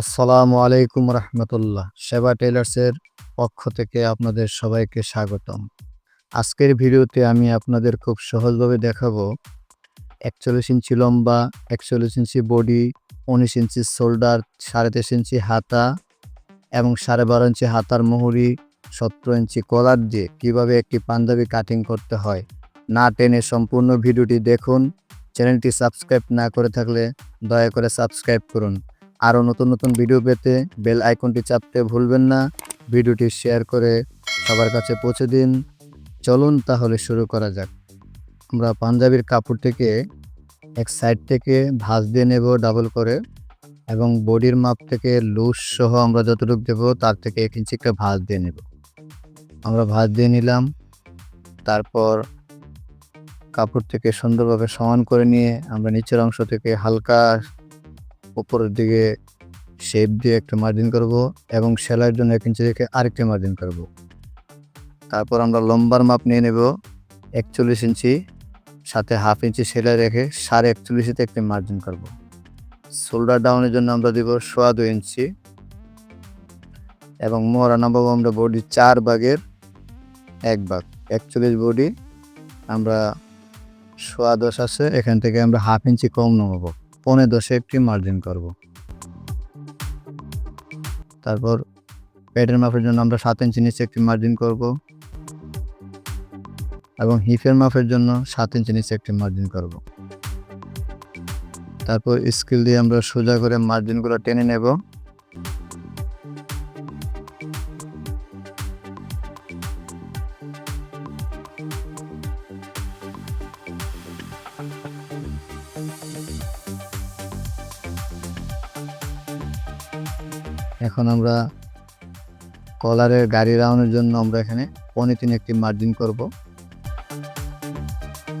আসসালামু আলাইকুম রহমতুল্লাহ। সেবা টেলার্সের পক্ষ থেকে আপনাদের সবাইকে স্বাগতম। আজকের ভিডিওতে আমি আপনাদের খুব সহজভাবে দেখাবো একচল্লিশ ইঞ্চি লম্বা, একচল্লিশ ইঞ্চি বডি, উনিশ ইঞ্চি শোল্ডার, সাড়ে তেইশ ইঞ্চি হাতা এবং সাড়ে বারো ইঞ্চি হাতার মুহুরি, সতেরো ইঞ্চি কলার দিয়ে কীভাবে একটি পাঞ্জাবি কাটিং করতে হয় না টেনে সম্পূর্ণ ভিডিওটি দেখুন। চ্যানেলটি সাবস্ক্রাইব না করে থাকলে দয়া করে সাবস্ক্রাইব করুন। আরও নতুন নতুন ভিডিও পেতে বেল আইকনটি চাপতে ভুলবেন না। ভিডিওটি শেয়ার করে সবার কাছে পৌঁছে দিন। চলুন তাহলে শুরু করা যাক। আমরা পাঞ্জাবির কাপড় থেকে এক সাইড থেকে ভাঁজ দিয়ে নেব ডাবল করে এবং বডির মাপ থেকে লুজ সহ আমরা যতটুকু দেবো তার থেকে এক ইঞ্চি একটা ভাঁজ দিয়ে নেব। আমরা ভাঁজ দিয়ে নিলাম। তারপর কাপড় থেকে সুন্দরভাবে সমান করে নিয়ে আমরা নিচের অংশ থেকে হালকা উপরের দিকে শেপ দিয়ে একটা মার্জিন করব এবং সেলাইয়ের জন্য এক ইঞ্চি রেখে আরেকটি মার্জিন করব। তারপর আমরা লম্বার মাপ নিয়ে নেব। একচল্লিশ ইঞ্চি সাথে হাফ ইঞ্চি সেলাই রেখে সাড়ে একচল্লিশিতে একটি মার্জিন করব। শোল্ডার ডাউনের জন্য আমরা দিব সোয়া দুই ইঞ্চি এবং মোহরা নামাবো আমরা বডি চার ভাগের এক ভাগ। একচল্লিশ বডি আমরা সোয়া দশ আছে, এখান থেকে আমরা হাফ ইঞ্চি কম নামাবো। পনে দশে একটি মার্জিন করব। তারপর প্যাডের মাপের জন্য আমরা সাত ইঞ্চি নিচে একটি মার্জিন করব। এবং হিপের মাপের জন্য সাত ইঞ্চি নিচে একটি মার্জিন করব। তারপর স্কিল দিয়ে আমরা সোজা করে মার্জিনগুলো টেনে নেব। এখন আমরা কলারের গাড়ি রাউনের জন্য আমরা এখানে পনে তিন একটি মার্জিন করব।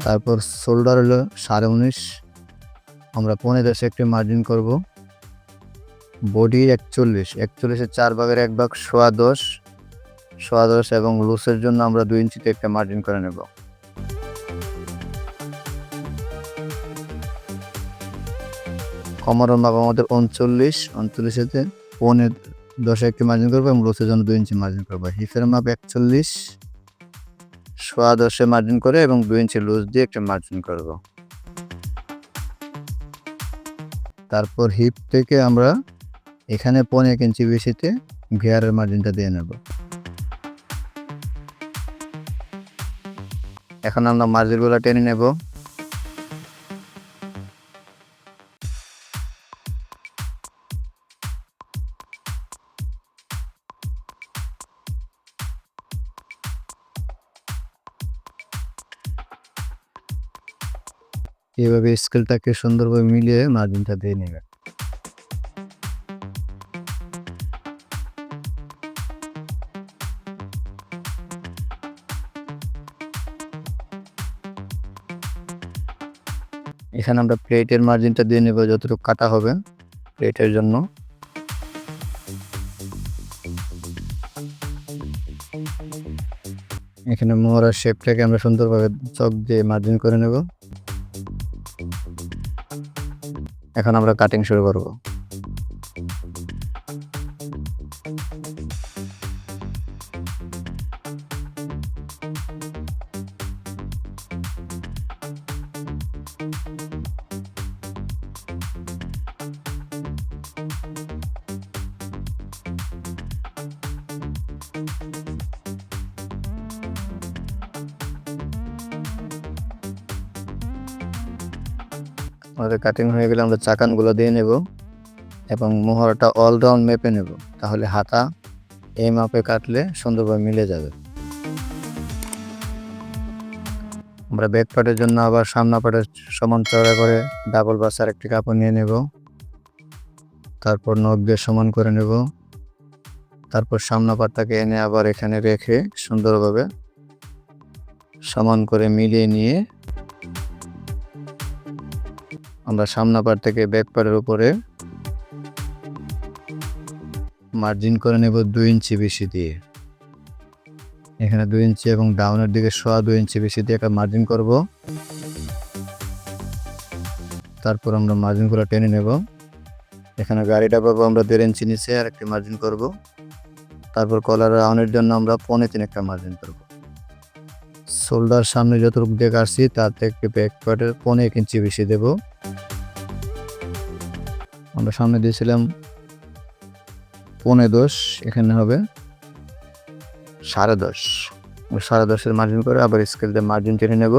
তারপর শোল্ডার হলো সাড়ে উনিশ। আমরা পনে দশে একটি মার্জিন করব। বডি একচল্লিশ। একচল্লিশের চার ভাগের এক ভাগ সোয়া দশ। সোয়া দশ এবং লুসের জন্য আমরা দুই ইঞ্চিতে একটা মার্জিন করে নেব। কমরের মাপ আমাদের উনচল্লিশ। উনচল্লিশেতে পৌনে দশে একটি মার্জিন করব এবং লোসের জন্য দুই ইঞ্চি মার্জিন করব। হিপের মাপ একচল্লিশ, সোয়া দশে মার্জিন করে এবং দুই ইঞ্চি লুজ দিয়ে একটা মার্জিন করব। তারপর হিপ থেকে আমরা এখানে পৌনে এক ইঞ্চি বেশিতে ঘেয়ারের মার্জিনটা দিয়ে নেব। এখন আমরা মার্জিনগুলো টেনে নেব। এভাবে স্কেলটাকে সুন্দরভাবে মিলিয়ে মার্জিনটা দিয়ে নেবে। এখানে আমরা প্লেটের মার্জিনটা দিয়ে নেব যতটুকু কাটা হবে প্লেটের জন্য। এখানে মোহরার শেপটাকে আমরা সুন্দরভাবে চক দিয়ে মার্জিন করে নেব। এখন আমরা কাটিং শুরু করব। আমাদের কাটিং হয়ে গেলে আমরা চাকানগুলো দিয়ে নেব এবং মোহরটা অলরাউন্ড মেপে নেব। তাহলে হাতা এই মাপে কাটলে সুন্দরভাবে মিলে যাবে। আমরা ব্যাক পার্টের জন্য আবার সামনা পার্টের সমান চড়া করে ডাবল বাসার একটি কাপড় নিয়ে নেব। তারপর নখ দিয়ে সমান করে নেব। তারপর সামনা পাটটাকে এনে আবার এখানে রেখে সুন্দরভাবে সমান করে মিলিয়ে নিয়ে আমরা সামনা পার থেকে ব্যাক পারের উপরে মার্জিন করে নেব দুই ইঞ্চি বেশি দিয়ে। এখানে দুই ইঞ্চি এবং ডাউনের দিকে সোয়া দুই ইঞ্চি বেশি দিয়ে একটা মার্জিন করব। তারপর আমরা মার্জিনগুলো টেনে নেব। এখানে গাড়িটা পাবো আমরা দেড় ইঞ্চি নিচে আর একটি মার্জিন করব। তারপর কলার রাউন্ডের জন্য আমরা পনে তিন একটা মার্জিন করব। শোল্ডার সামনে যতটুকু দিয়ে কাটছি তার থেকে ব্যাক পার্টের পনে এক ইঞ্চি বেশি দেব। আমরা সামনে দিয়েছিলাম পনে দশ, এখানে হবে সাড়ে দশ। সাড়ে দশের মার্জিন করে আবার স্কেল দিয়ে মার্জিন টেনে নেব।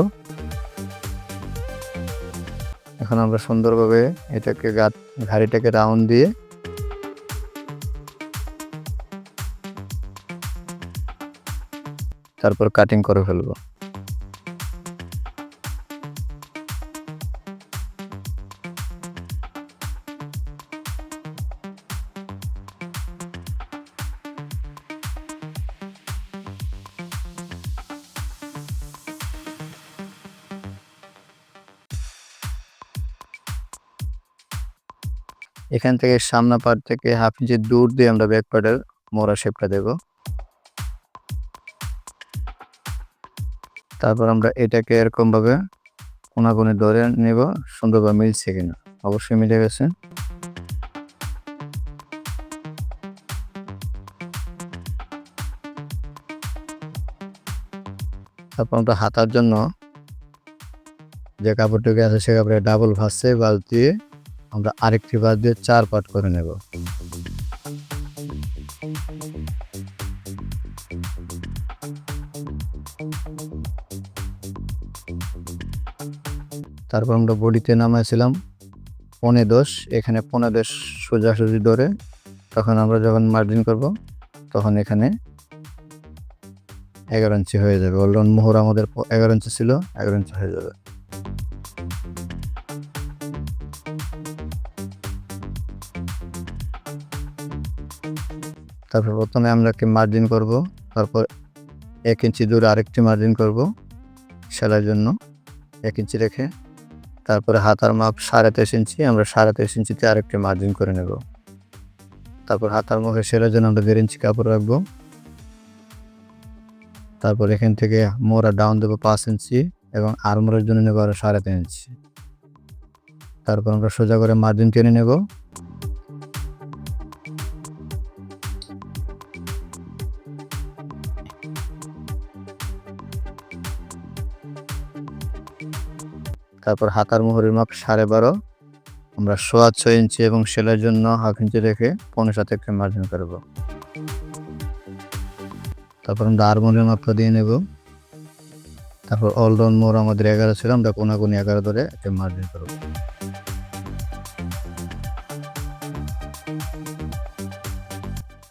এখন আমরা সুন্দরভাবে এটাকে গাত ঘাড়িটাকে রাউন্ড দিয়ে তারপর কাটিং করে ফেলব। এখান থেকে সামনা পার্ট থেকে হাফ ইঞ্চি দূর দিয়ে আমরা ব্যাক পার্টের মোড়া শেপটা দেব। তারপর আমরা এটাকে এরকম ভাবে কোনাকুনি ধরে নেব, সুন্দরভাবে মিলছে কিনা। অবশ্যই মিলে গেছে। তারপর আমরা হাতার জন্য যে কাপড়টুকু আছে সে কাপড়ে ডাবল ভাসছে, বাল দিয়ে আমরা আরেকটি বাদ দিয়ে চার পাট করে নেব। তারপর আমরা বডিতে নামাইছিলাম পনে দশ, এখানে পনে দশ সোজাসুজি ধরে। তখন আমরা যখন মার্জিন করব, তখন এখানে এগারো ইঞ্চি হয়ে যাবে। অলরাউন্ড মোহর আমাদের এগারো ইঞ্চি ছিল, এগারো ইঞ্চি হয়ে যাবে। তারপর প্রথমে আমরা একটি মার্জিন করব, তারপর এক ইঞ্চি দূরে আরেকটি মার্জিন করব সেলাইয়ের জন্য, এক ইঞ্চি রেখে। তারপরে হাতার মাপ সাড়ে তেইশ ইঞ্চি, আমরা সাড়ে তেইশ ইঞ্চিতে আরেকটি মার্জিন করে নেব। তারপর হাতার মুখে সেলাইয়ের জন্য আমরা দেড় ইঞ্চি কাপড় রাখব। তারপর এখান থেকে মোড়া ডাউন দেবো পাঁচ ইঞ্চি এবং আরমোরের জন্য নেব আরও সাড়ে তিন ইঞ্চি। তারপর আমরা সোজা করে মার্জিন টেনে নেব। তারপর হাতার মোহরের মাপ সাড়ে বারো। আমরা সোয়া ছয় ইঞ্চি এবং সেলাইয়ের জন্য হাফ ইঞ্চি রেখে পনেরো সাথে একটা মার্জিন করব। তারপর আমরা আরমোনের মাপটা দিয়ে নেব। তারপর অলরাউন্ড মোড় আমাদের এগারো ছিল, আমরা কোনাকুনি এগারো ধরে একটা মার্জিন করব।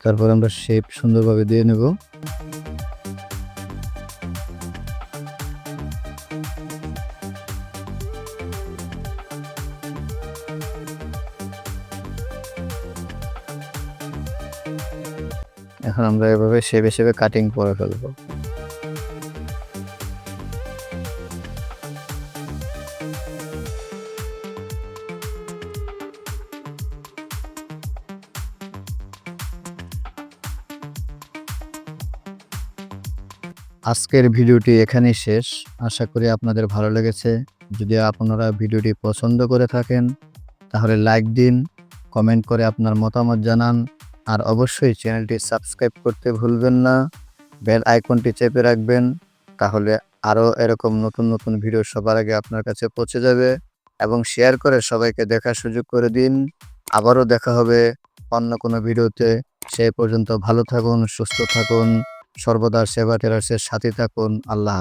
তারপর আমরা শেপ সুন্দরভাবে দিয়ে নেব। এখন আমরা এভাবে শেপ হিসেবে কাটিং করে ফেলব। আজকের ভিডিওটি এখানেই শেষ। আশা করি আপনাদের ভালো লেগেছে। যদি আপনারা ভিডিওটি পছন্দ করে থাকেন, তাহলে লাইক দিন কমেন্ট করে আপনার মতামত জানান। আর অবশ্যই চ্যানেলটি সাবস্ক্রাইব করতে ভুলবেন না। বেল আইকনটি চেপে রাখবেন, তাহলে আরও এরকম নতুন নতুন ভিডিও সবার আগে আপনার কাছে পৌঁছে যাবে এবং শেয়ার করে সবাইকে দেখার সুযোগ করে দিন। আবারও দেখা হবে অন্য কোনো ভিডিওতে। সে পর্যন্ত ভালো থাকুন, সুস্থ থাকুন, সর্বদা সেবা টেলার্সের সাথে থাকুন। আল্লাহ।